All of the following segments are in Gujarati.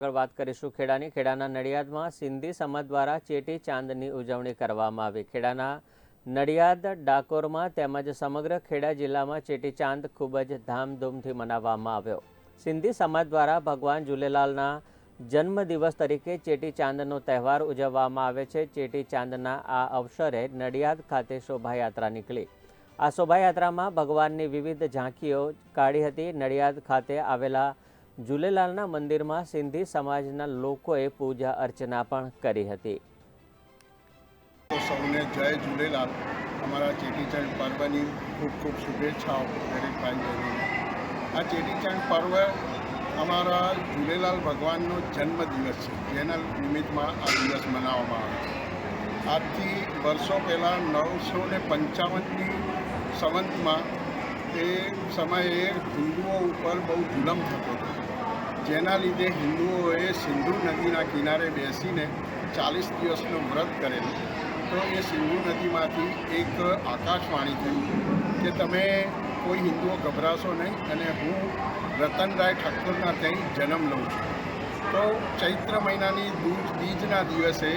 આગળ વાત કરીશું ખેડાની. ખેડાના નડિયાદમાં સિંધી સમાજ દ્વારા ચેટી ચાંદની ઉજવણી કરવામાં આવી. ખેડાના નડિયાદ ડાકોરમાં તેમજ સમગ્ર ખેડા જિલ્લામાં ચેટી ચાંદ ખૂબ જ ધામધૂમથી મનાવવામાં આવ્યો. સિંધી સમાજ દ્વારા ભગવાન ઝૂલેલાલના જન્મદિવસ તરીકે ચેટી ચાંદનો તહેવાર ઉજવવામાં આવે છે. ચેટી ચાંદના આ અવસરે નડિયાદ ખાતે શોભાયાત્રા નીકળી. આ શોભાયાત્રામાં ભગવાનની વિવિધ ઝાંખીઓ કાઢી હતી. નડિયાદ ખાતે આવેલા ઝૂલેલાલના મંદિરમાં સિંધી સમાજના લોકોએ પૂજા અર્ચના પણ કરી હતી. સૌને જય ઝૂલેલાલ. અમારા ચેટીચંડ પર્વની ખૂબ ખૂબ શુભેચ્છાઓ દરેક ભાઈ આ ચેટીચંડ પર્વ અમારા ઝૂલેલાલ ભગવાનનો જન્મદિવસ છે, જેના નિમિત્તમાં આ દિવસ મનાવવામાં આવે છે. આજથી વર્ષો પહેલાં નવસો ને પંચાવનની સંવંતમાં એ સમયે હિન્દુઓ ઉપર બહુ જુલમ થતો હતો. જેના લીધે હિન્દુઓએ સિંધુ નદીના કિનારે બેસીને ચાલીસ દિવસનું વ્રત કરેલું. તો એ સિંધુ નદીમાંથી એક આકાશવાણી થયું કે તમે કોઈ હિન્દુઓ ગભરાશો નહીં અને હું રતનરાય ઠાકોરના ત્યાં જન્મ લઉં છું. તો ચૈત્ર મહિનાની દૂજ બીજના દિવસે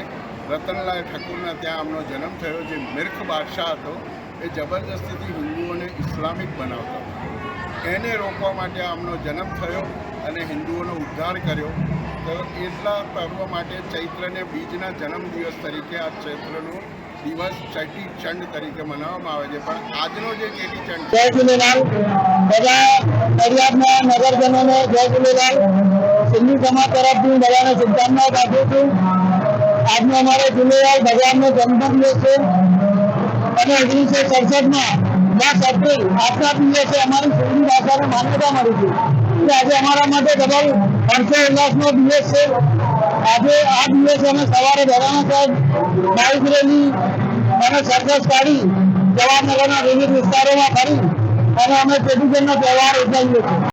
રતનલાલ ઠાકોરના ત્યાં આમનો જન્મ થયો. જે મિર્ખ બાદશાહ હતો, એ જબરદસ્તીથી હિન્દુઓને ઇસ્લામિક બનાવતા. એને રોકવા માટે આમનો જન્મ થયો અને હિન્દુઓનો ઉદ્ધાર કર્યો. તો એટલા પર્વ માટે ચૈત્રને બીજના જન્મદિવસ તરીકે આ ચૈત્રનો દિવસ ચટી ચંડ તરીકે મનાવવામાં આવે છે. પણ આજનો જે ચેટી ચંડ જય ઝૂલેલાલ બધા નડિયાદના નગરજનોને જય ઝૂલેલાલ સિંધી સમાજ તરફથી બધાને શુભકામનાઓ પાઠવું છું. આજનો અમારો ઝૂલેલાલ ભગવાનનો જન્મદિવસ છે. અને ઓગણીસો સડસઠમાં દસ એપ્રિલ આજના દિવસે અમારી સિંધી ભાષાને માન્યતા મળી છે આજે અમારા માટે દબાવ હર્ષો ઉલ્લાસનો દિવસ છે. આજે આ દિવસે અમે સવારે ધરાણા સાહેબ, બાઇક રેલી અને સરઘસ કાઢી જવાહરનગરના વિવિધ વિસ્તારોમાં ફરી અને અમે પેટીજનનો તહેવાર ઉજવીએ છીએ.